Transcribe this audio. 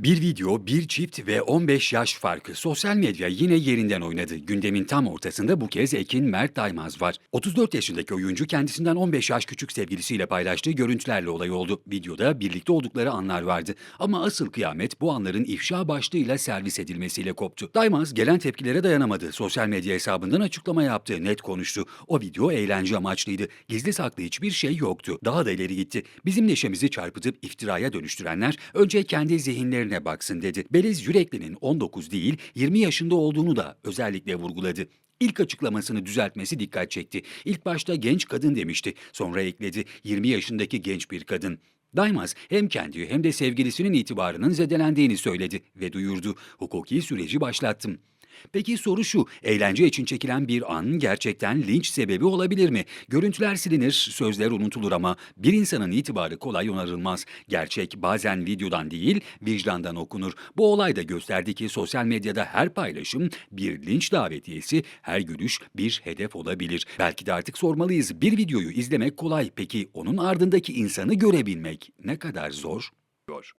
Bir video, bir çift ve 15 yaş farkı. Sosyal medya yine yerinden oynadı. Gündemin tam ortasında bu kez Ekin Mert Daymaz var. 34 yaşındaki oyuncu kendisinden 15 yaş küçük sevgilisiyle paylaştığı görüntülerle olay oldu. Videoda birlikte oldukları anlar vardı. Ama asıl kıyamet bu anların ifşa başlığıyla servis edilmesiyle koptu. Daymaz gelen tepkilere dayanamadı. Sosyal medya hesabından açıklama yaptı. Net konuştu. O video eğlence amaçlıydı. Gizli saklı hiçbir şey yoktu. Daha da ileri gitti. Bizim neşemizi çarpıtıp iftiraya dönüştürenler önce kendi zihinlerine baksın dedi. Beliz Yürekli'nin 19 değil 20 yaşında olduğunu da özellikle vurguladı. İlk açıklamasını düzeltmesi dikkat çekti. İlk başta genç kadın demişti. Sonra ekledi 20 yaşındaki genç bir kadın. Daymaz hem kendi hem de sevgilisinin itibarının zedelendiğini söyledi ve duyurdu. Hukuki süreci başlattım. Peki soru şu, eğlence için çekilen bir an gerçekten linç sebebi olabilir mi? Görüntüler silinir, sözler unutulur ama bir insanın itibarı kolay onarılmaz. Gerçek bazen videodan değil, vicdandan okunur. Bu olay da gösterdi ki sosyal medyada her paylaşım bir linç davetiyesi, her gülüş bir hedef olabilir. Belki de artık sormalıyız, bir videoyu izlemek kolay, peki onun ardındaki insanı görebilmek ne kadar zor? Zor.